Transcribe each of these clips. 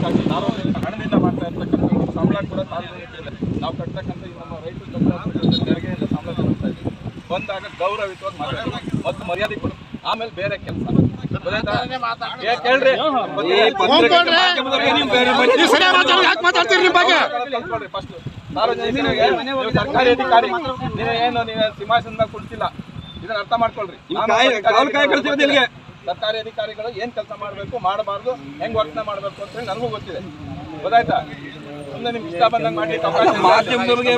ಅದಕ್ಕಾಗಿ ನಾವು ಹಣದಿಂದ ಮಾಡ್ತಾ ಇರ್ತಕ್ಕಂಥ ಒಂದು ಸಂಬಳ ಕೂಡ ಸಾರ್ವಜನಿಕರಿಗೆ ನಾವು ಕಟ್ಟತಕ್ಕಂಥ ಈ ನಮ್ಮ ರೈತ ತೆರಿಗೆಯಿಂದ ಸಂಬಳ ಕೊಡ್ತಾ ಇದ್ದೀವಿ. ಬಂದಾಗ ಗೌರವಿತವಾಗಿ ಮಾತಾಡಬೇಕು ಮತ್ತು ಮರ್ಯಾದೆ ಕೊಡು. ಆಮೇಲೆ ಬೇರೆ ಕೆಲಸ. ಕೇಳ್ರಿ. ಫಸ್ಟ್ ಸಾರ್ವಜನಿಕರಿಗೆ ಸರ್ಕಾರಿ ಅಧಿಕಾರಿ. ನೀವೇನು ಏನು ನೀವು ಸಿಂಹಾಸನದ ಕೊಡ್ತಿಲ್ಲ ಇದನ್ನ ಅರ್ಥ ಮಾಡ್ಕೊಳ್ರಿ. ಸರ್ಕಾರಿ ಅಧಿಕಾರಿಗಳು ಏನ್ ಕೆಲಸ ಮಾಡಬೇಕು ಮಾಡಬಾರ್ದು ಹೆಂಗ್ ವರ್ತನೆ ಮಾಡಬೇಕು ಅಂತ ಹೇಳಿ ನನಗೂ ಗೊತ್ತಿದೆ. ಗೊತ್ತಾಯ್ತಾ? ಸುಮ್ಮನೆ ನಿಮ್ಗೆ ಇಷ್ಟ ಬಂದಂಗೆ ಮಾಡಿ ಮಾಧ್ಯಮದವ್ರಿಗೆ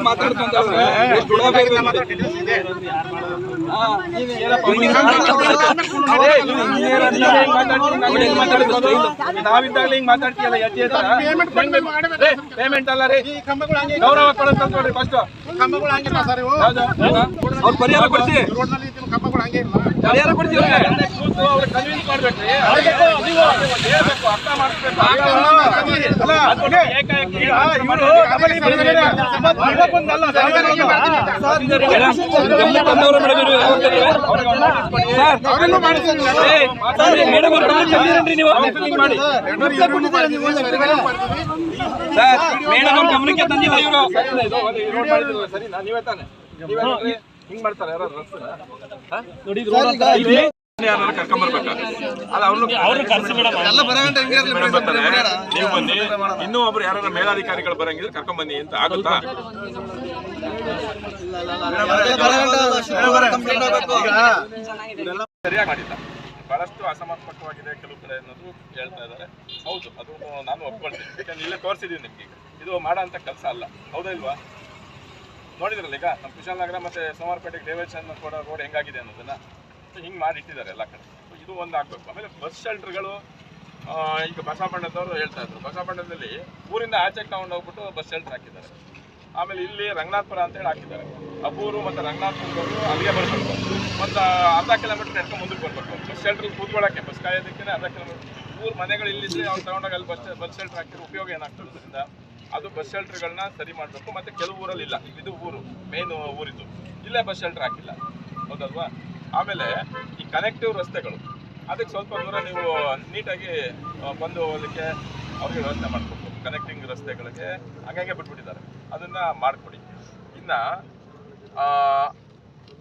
ನಾವಿದ್ದಾಗಲೇ ಹಿಂಗ್ ಮಾತಾಡ್ತೀಯಲ್ಲ ಪೇಮೆಂಟ್ ಅಲ್ಲ ರೀ. ಗೌರವ ಅಂತ ನೋಡ್ರಿ ಫಸ್ಟ್ ಅವ್ರು ಪರಿಹಾರ ಕೊಡ್ತೀವಿ ಪರಿಹಾರ ಕೊಡ್ಸಿ ಕೂತು ಅವ್ರು ಕನ್ವಿನ್ಸ್ ಮಾಡ್ಬೇಕ್ರಿ ಸರಿ ನಾ ನೀವೇ ತಾನೆ ಹಿಂಗ್ ಮಾಡ್ತಾರೆ ಯಾರು ಯಾರು ಕರ್ಕೊಂಬರ್ಬೇಕಾ? ಅಲ್ಲ ಅವ್ರನ್ನ ಮೇಡಮ್. ಬರ್ತಾರೆ. ನೀವು ಬನ್ನಿ. ಇನ್ನೂ ಒಬ್ರು ಯಾರ ಮೇಲಾಧಿಕಾರಿಗಳು ಬರಂಗಿದ್ರೆ ಕರ್ಕೊಂಡ್ ಬನ್ನಿ ಅಂತ ಆಗುತ್ತಾ? ಸರಿಯಾಗಿ ಮಾಡಿಲ್ಲ. ಬಹಳಷ್ಟು ಅಸಮರ್ಪಕವಾಗಿದೆ ಕೆಲವು ಕಡೆ ಅನ್ನೋದು ಹೇಳ್ತಾ ಇದ್ದಾರೆ. ಹೌದು ಅದು ನಾನು ಒಪ್ಕೊಳ್ತೀನಿ. ಯಾಕಂದ್ರೆ ಇಲ್ಲೇ ತೋರಿಸಿದೀವಿ ನಿಮ್ಗೆ ಇದು ಮಾಡೋಂಥ ಅಂತ ಕೆಲಸ ಅಲ್ಲ. ಹೌದಾ ಇಲ್ವಾ? ನೋಡಿದ್ರಲ್ಲ ಈಗ ನಮ್ಮ ಕುಶಾಲನಗರ ಮತ್ತೆ ಸೋಮವಾರಪೇಟೆಗೆ ಡೈವರ್ಷನ್ ಕೂಡ ರೋಡ್ ಹೆಂಗಾಗಿದೆ ಅನ್ನೋದನ್ನ. ಹಿಂಗೆ ಮಾಡಿ ಇಟ್ಟಿದ್ದಾರೆ ಎಲ್ಲ ಕಡೆ. ಇದು ಒಂದು ಆಗ್ಬೇಕು. ಆಮೇಲೆ ಬಸ್ ಶೆಲ್ಟರ್ಗಳು ಈಗ ಬಸವಪಟ್ಟಣದವರು ಹೇಳ್ತಾ ಇದ್ರು. ಬಸವಪಟ್ಟಣದಲ್ಲಿ ಊರಿಂದ ಆಚೆ ತಗೊಂಡು ಹೋಗ್ಬಿಟ್ಟು ಬಸ್ ಶೆಲ್ಟರ್ ಹಾಕಿದ್ದಾರೆ. ಆಮೇಲೆ ಇಲ್ಲಿ ರಂಗನಾಥಪುರ ಅಂತ ಹೇಳಿ ಹಾಕಿದ್ದಾರೆ. ಅಬ್ಬೂರು ಮತ್ತು ರಂಗನಾಥಪುರದವರು ಅಲ್ಲಿಗೆ ಬರಬೇಕು. ಒಂದು ಅರ್ಧ ಕಿಲೋಮೀಟರ್ ನೆಟ್ಕೊಂಡು ಮುಂದಕ್ಕೆ ಬರಬೇಕು. ಬಸ್ ಶೆಲ್ಟರ್ ಕೂತ್ಕೊಳ್ಳೋಕ್ಕೆ ಬಸ್ ಕಾಯೋದಕ್ಕೆ ಅರ್ಧ ಕಿಲೋಮೀಟರ್ ಊರು ಮನೆಗಳು ಇಲ್ಲಿದ್ರೆ ಅವ್ರು ತಗೊಂಡಾಗ ಅಲ್ಲಿ ಬಸ್ ಬಸ್ ಶೆಲ್ಟರ್ ಹಾಕಿರೋ ಉಪಯೋಗ ಏನಾಗ್ತದೆ ಅದರಿಂದ ಅದು ಬಸ್ ಶೆಲ್ಟರ್ಗಳನ್ನ ಸರಿ ಮಾಡಬೇಕು. ಮತ್ತು ಕೆಲವು ಊರಲ್ಲಿ ಇಲ್ಲ ಇದು ಊರು ಮೇನ್ ಊರಿದ್ದು. ಇಲ್ಲೇ ಬಸ್ ಶೆಲ್ಟರ್ ಹಾಕಿಲ್ಲ. ಹೌದಲ್ವಾ? ಆಮೇಲೆ ಈ ಕನೆಕ್ಟಿವ್ ರಸ್ತೆಗಳು. ಅದಕ್ಕೆ ಸ್ವಲ್ಪ ದೂರ ನೀವು ನೀಟಾಗಿ ಬಂದು ಹೋಗೋದಕ್ಕೆ ಅವ್ರಿಗೆ ವ್ಯವಸ್ಥೆ ಮಾಡಿಕೊಡ್ಬೇಕು ಕನೆಕ್ಟಿಂಗ್ ರಸ್ತೆಗಳಿಗೆ ಹಂಗಾಗೆ ಬಿಟ್ಬಿಟ್ಟಿದ್ದಾರೆ. ಅದನ್ನ ಮಾಡಿಕೊಡಿ. ಇನ್ನ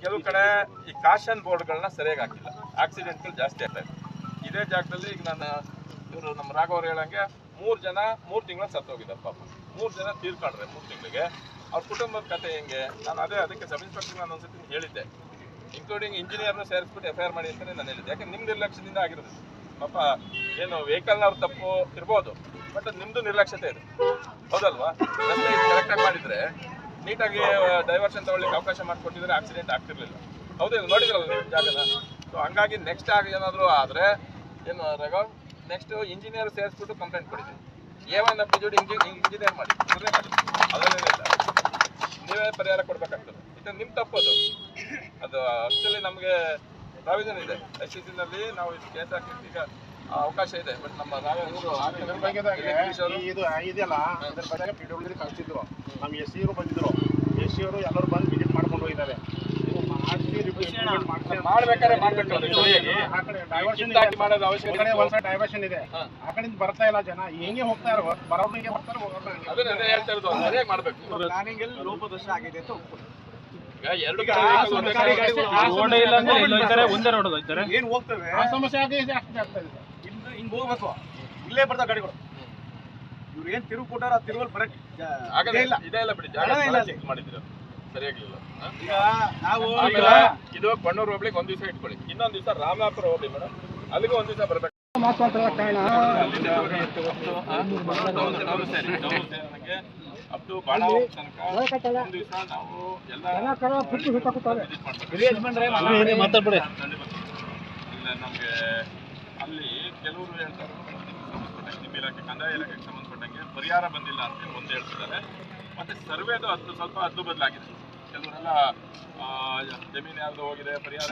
ಕೆಲವು ಕಡೆ ಈ ಕಾಶನ್ ಬೋರ್ಡ್ಗಳನ್ನ ಸರಿಯಾಗಿ ಹಾಕಿಲ್ಲ. ಆಕ್ಸಿಡೆಂಟ್ಗಳು ಜಾಸ್ತಿ ಆಗ್ತಾ ಇದೆ. ಇದೇ ಜಾಗದಲ್ಲಿ ಈಗ ನಾನು, ಇವರು ನಮ್ಮ ರಾಘವ್ರು ಹೇಳಂಗೆ ಮೂರು ಜನ, ಮೂರು ತಿಂಗಳ ಸತ್ತೋಗಿದ್ದಾರೆ ಪಾಪ. ಮೂರು ಜನ ತೀರ್ಕೊಂಡ್ರೆ ಮೂರು ತಿಂಗಳಿಗೆ. ಅವ್ರ ಕುಟುಂಬದ ಕತೆ ಹೆಂಗೆ? ನಾನು ಅದೇ ಅದಕ್ಕೆ ಸಬ್ ಇನ್ಸ್ಪೆಕ್ಟರ್ ನಾನು ಒಂದ್ಸತಿ ಹೇಳಿದ್ದೆ. ಇನ್ಕ್ಲೂಡಿಂಗ್ ಇಂಜಿನಿಯರ್ನ ಸೇರಿಸ್ಬಿಟ್ಟು ಎಫ್ ಮಾಡಿ ಅಂತಾನೆ ನಾನು ಹೇಳಿದ್ದೆ. ಯಾಕಂದ್ರೆ ನಿಮ್ಮ ನಿರ್ಲಕ್ಷ್ಯದಿಂದ ಆಗಿರೋದು. ಪಾಪ ಏನು ವೆಹಿಕಲ್ನವ್ರ ತಪ್ಪು ಇರ್ಬೋದು ಬಟ್ ಅದು ನಿಮ್ಮದು ನಿರ್ಲಕ್ಷ್ಯತೆ ಇದೆ. ಹೌದಲ್ವಾ? ರಸ್ತೆ ಕರೆಕ್ಟಾಗಿ ಮಾಡಿದ್ರೆ ನೀಟಾಗಿ ಡೈವರ್ಷನ್ ತಗೊಳ್ಳಿಕ್ಕೆ ಅವಕಾಶ ಮಾಡಿಕೊಟ್ಟಿದ್ರೆ ಆಕ್ಸಿಡೆಂಟ್ ಆಗ್ತಿರ್ಲಿಲ್ಲ. ಹೌದು ನೋಡಿದ್ರಲ್ಲ ಜಾಗನ? ಸೊ ಹಂಗಾಗಿ ನೆಕ್ಸ್ಟ್ ಆಗ ಏನಾದರೂ ಆದರೆ, ಏನು ರೆಗಾರ್ಡ್ ನೆಕ್ಸ್ಟ್ ಇಂಜಿನಿಯರ್ ಸೇರಿಸ್ಬಿಟ್ಟು ಕಂಪ್ಲೇಂಟ್ ಕೊಡಿದ್ವಿ ಎ ಒನ್ ಜೋಡಿ ಇಂಜಿನಿಯರ್ ಮಾಡಿ. ಮಾಡಿ. ಅದರಲ್ಲೇನಿಲ್ಲ ನೀವೇ ಪರಿಹಾರ ಕೊಡ್ಬೇಕಾಗ್ತದೆ. ನಿಮ್ಮ ತಪ್ಪದು ಅದು. ಆಕ್ಚುಲಿ ನಮಗೆ ಪ್ರಾವಿಷನ್ ಇದೆ. ಐ ಸಿ ಸಿನಲ್ಲಿ ನಾವು ಇದು ಕೇಸ್ ಹಾಕಿದ್ದು ಈಗ ಆ, ಅವಕಾಶ ಇದೆ ಬಟ್ ನಮ್ಮ ಇದೆಯಲ್ಲ ಅದ್ರ ಬಗ್ಗೆ ಪಿ ಡಬ್ಲ್ಯೂ ಕಳಿಸಿದ್ರು ನಮ್ಮ ಎಸ್ ಸಿ ಬಂದಿದ್ರು. ಎಸ್ ಸಿ ಅವರು ಎಲ್ಲರೂ ಬಂದು ವಿಸಿಟ್ ಮಾಡ್ಕೊಂಡು ಹೋಗಿದ್ದಾರೆ. ಡೈವರ್ಷನ್ ಇದೆ. ಆ ಕಡೆಯಿಂದ ಬರ್ತಾ ಇಲ್ಲ ಜನ. ಹೆಂಗೆ ಹೋಗ್ತಾ ಇರೋ? ಬರೋರಿಗೆ ಬರ್ತಾರೆ ಮಾಡ್ಬೇಕು. ಪ್ಲಾನಿಂಗ್ ಅಲ್ಲಿ ಲೋಪದೋಷ ಆಗಿದೆ ಅಂತ. ಒಂದೇ ರೋಡೇ ಏನ್ ಹೋಗ್ತವೆ? ಆ ಸಮಸ್ಯೆ ಆಗಿ ಜಾಸ್ತಿ ಆಗ್ತಾ ಇದೆ. ಹಿಂಗ್ ಹಿಂಗ್ ಹೋಗ್ಬೇಕು. ಇಲ್ಲೇ ಬರ್ತಾವ ಗಾಡಿಗಳು. ಇವ್ರು ಏನ್ ತಿರುವು ಕೊಟ್ಟಾರ ಆ ತಿರುವಲ್ಲಿ ಬರಕ್ ಜಾ- ಆಗಲ್ಲ ಇದೇ ಇಲ್ಲ. ಇದೇ ಇಲ್ಲ ಬಿಡಿ ಜಾಗ ಇಲ್ಲ. ಚೆಕ್ ಮಾಡಿದ್ರು ಸರಿಯಾಗಿಲ್ಲ? ಈಗ ನಾವು ಇದು ಬಣ್ಣೂರು ಹೋಗ್ಲಿಕ್ಕೆ ಒಂದ್ ದಿವಸ ಇಟ್ಕೊಳ್ಳಿ. ಇನ್ನೊಂದ್ ದಿವಸ ರಾಮನಾಥಪುರ ಹೋಗ್ಲಿ ಮೇಡಮ್. ಅಲ್ಲಿಗೂ ಒಂದ್ ದಿವಸ ಬರ್ಬೇಕು. ಮಾಡ್ಬೇಕು. ಇಲ್ಲ ನಮಗೆ ಅಲ್ಲಿ ಕೆಲವರು ಹೇಳ್ತಾರೆ ನಿಮ್ಮ ಇಲಾಖೆ ಕಂದಾಯ ಇಲಾಖೆಗೆ ಸಂಬಂಧಪಟ್ಟಂಗೆ ಪರಿಹಾರ ಬಂದಿಲ್ಲ ಅಂತ ಒಂದು ಹೇಳ್ತಿದ್ದಾರೆ ಮತ್ತೆ ಸರ್ವೇದು ಅದು ಸ್ವಲ್ಪ ಅದ್ದು ಬದಲಾಗಿದೆ ಕೆಲವರೆಲ್ಲ ಜಮೀನು ಯಾರ್ದು ಹೋಗಿದೆ, ಪರಿಹಾರ